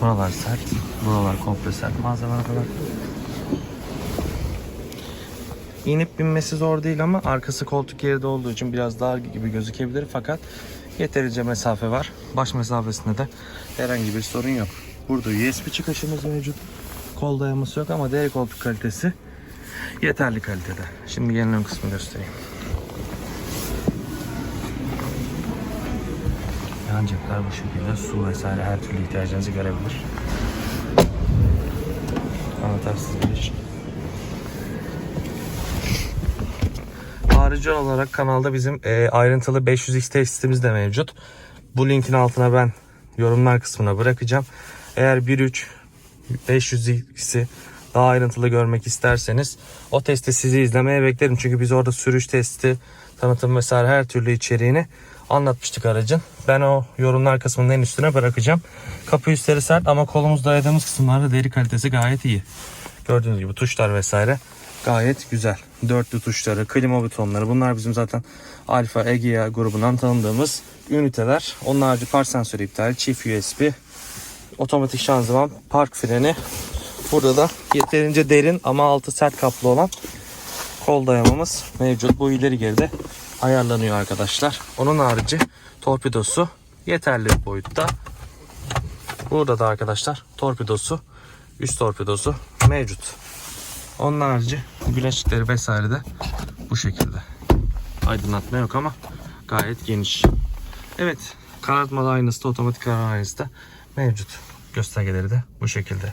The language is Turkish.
Buralar sert. Buralar komple sert malzeme kadar. İnip binmesi zor değil ama arkası koltuk yeri de olduğu için biraz dar gibi gözükebilir fakat yeterince mesafe var. Baş mesafesinde de herhangi bir sorun yok. Burada USB çıkışımız mevcut. Kol dayaması yok ama deri koltuk kalitesi yeterli kalitede. Şimdi gelin ön kısmını göstereyim. Yan cepler bu şekilde su vesaire her türlü ihtiyacınızı görebilir. Anahtarsız giriş. Harici olarak kanalda bizim e, ayrıntılı 500x testimiz de mevcut. Bu linkin altına ben yorumlar kısmına bırakacağım. Eğer 1.3 500x'i daha ayrıntılı görmek isterseniz o testi sizi izlemeye beklerim. Çünkü biz orada sürüş testi, tanıtım vesaire her türlü içeriğini anlatmıştık aracın. Ben o yorumlar kısmının en üstüne bırakacağım. Kapı üstleri sert ama kolumuz dayadığımız kısımlarda deri kalitesi gayet iyi. Gördüğünüz gibi tuşlar vesaire gayet güzel. Dörtlü tuşları, klima butonları bunlar bizim zaten Alfa Egea grubundan tanıdığımız üniteler. Onun harici park sensörü iptal, çift USB, otomatik şanzıman, park freni. Burada da yeterince derin ama altı sert kaplı olan kol dayamamız mevcut. Bu ileri geride ayarlanıyor arkadaşlar. Onun harici torpidosu yeterli boyutta. Burada da arkadaşlar torpidosu, üst torpidosu mevcut. Onun harici güneşlikleri vesaire de bu şekilde. Aydınlatma yok ama gayet geniş. Evet karartmalı aynası da otomatik karartma aynası da mevcut. Göstergeleri de bu şekilde.